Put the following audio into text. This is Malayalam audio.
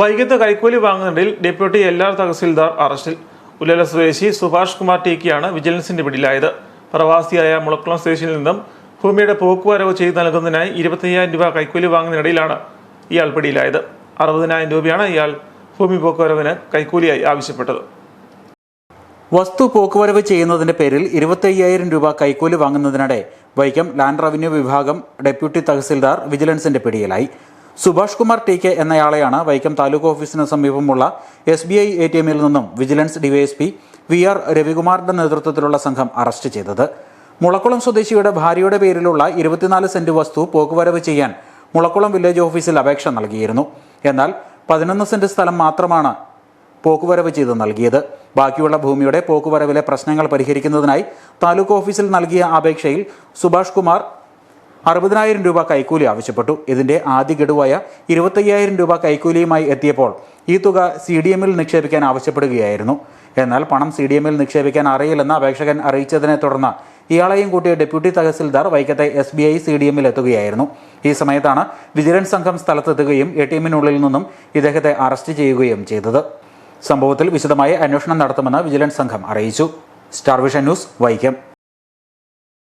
വൈകിട്ട് കൈക്കൂലി വാങ്ങുന്നതിൽ ഡെപ്യൂട്ടി എൽ ആർ തഹസിൽദാർ അറസ്റ്റിൽ ഉല്ലല സ്വദേശി സുഭാഷ് കുമാർ ടീക്കിയാണ് വിജിലൻസിന്റെ പിടിയിലായത്. പ്രവാസിയായ മുളക്കുളം സ്റ്റേഷനിൽ നിന്നും ഭൂമിയുടെ പോക്കുവരവ് ചെയ്തു നൽകുന്നതിനായി ഇരുപത്തയ്യായിരം രൂപ കൈക്കൂലി വാങ്ങുന്നതിനിടയിലാണ് ഇയാൾ പിടിയിലായത്. അറുപതിനായിരം രൂപയാണ് ഇയാൾ ഭൂമി പോക്കുവരവിന് കൈക്കൂലിയായി ആവശ്യപ്പെട്ടത്. വസ്തു പോക്കുവരവ് ചെയ്യുന്നതിന്റെ പേരിൽ ഇരുപത്തയ്യായിരം രൂപ കൈക്കൂലി വാങ്ങുന്നതിനിടെ വൈക്കം ലാൻഡ് റവന്യൂ വിഭാഗം ഡെപ്യൂട്ടി തഹസിൽദാർ വിജിലൻസിന്റെ പിടിയിലായി. സുഭാഷ് കുമാർ ടി കെ എന്നയാളെയാണ് വൈക്കം താലൂക്ക് ഓഫീസിന് സമീപമുള്ള S B I A T എമ്മിൽ നിന്നും വിജിലൻസ് ഡിവൈഎസ്പി വി ആർ രവികുമാറിന്റെ നേതൃത്വത്തിലുള്ള സംഘം അറസ്റ്റ് ചെയ്തത്. മുളക്കുളം സ്വദേശിയുടെ ഭാര്യയുടെ പേരിലുള്ള ഇരുപത്തിനാല് സെന്റ് വസ്തു പോക്കുവരവ് ചെയ്യാൻ മുളക്കുളം വില്ലേജ് ഓഫീസിൽ അപേക്ഷ നൽകിയിരുന്നു. എന്നാൽ പതിനൊന്ന് സെന്റ് സ്ഥലം മാത്രമാണ് പോക്കുവരവ് ചെയ്ത് നൽകിയത്. ബാക്കിയുള്ള ഭൂമിയുടെ പോക്കുവരവിലെ പ്രശ്നങ്ങൾ പരിഹരിക്കുന്നതിനായി താലൂക്ക് ഓഫീസിൽ നൽകിയ അപേക്ഷയിൽ സുഭാഷ് കുമാർ അറുപതിനായിരം രൂപ കൈക്കൂലി ആവശ്യപ്പെട്ടു. ഇതിന്റെ ആദ്യ ഗഡുവായ ഇരുപത്തയ്യായിരം രൂപ കൈക്കൂലിയുമായി എത്തിയപ്പോൾ ഈ തുക സി ഡി എമ്മിൽ നിക്ഷേപിക്കാൻ ആവശ്യപ്പെടുകയായിരുന്നു. എന്നാൽ പണം സി ഡി എമ്മിൽ നിക്ഷേപിക്കാൻ അറിയില്ലെന്ന് അപേക്ഷകൻ അറിയിച്ചതിനെ തുടർന്ന് ഇയാളെയും കൂട്ടിയ deputy tahsildar വൈക്കത്തെ S B I C D എമ്മിൽ എത്തുകയായിരുന്നു. ഈ സമയത്താണ് വിജിലൻസ് സംഘം സ്ഥലത്തെത്തുകയും എ ടി എമ്മിനുള്ളിൽ നിന്നും ഇദ്ദേഹത്തെ അറസ്റ്റ് ചെയ്യുകയും ചെയ്തത്. സംഭവത്തിൽ വിശദമായ അന്വേഷണം നടത്തുമെന്ന് വിജിലൻസ് സംഘം അറിയിച്ചു. Star vision news Vaikom.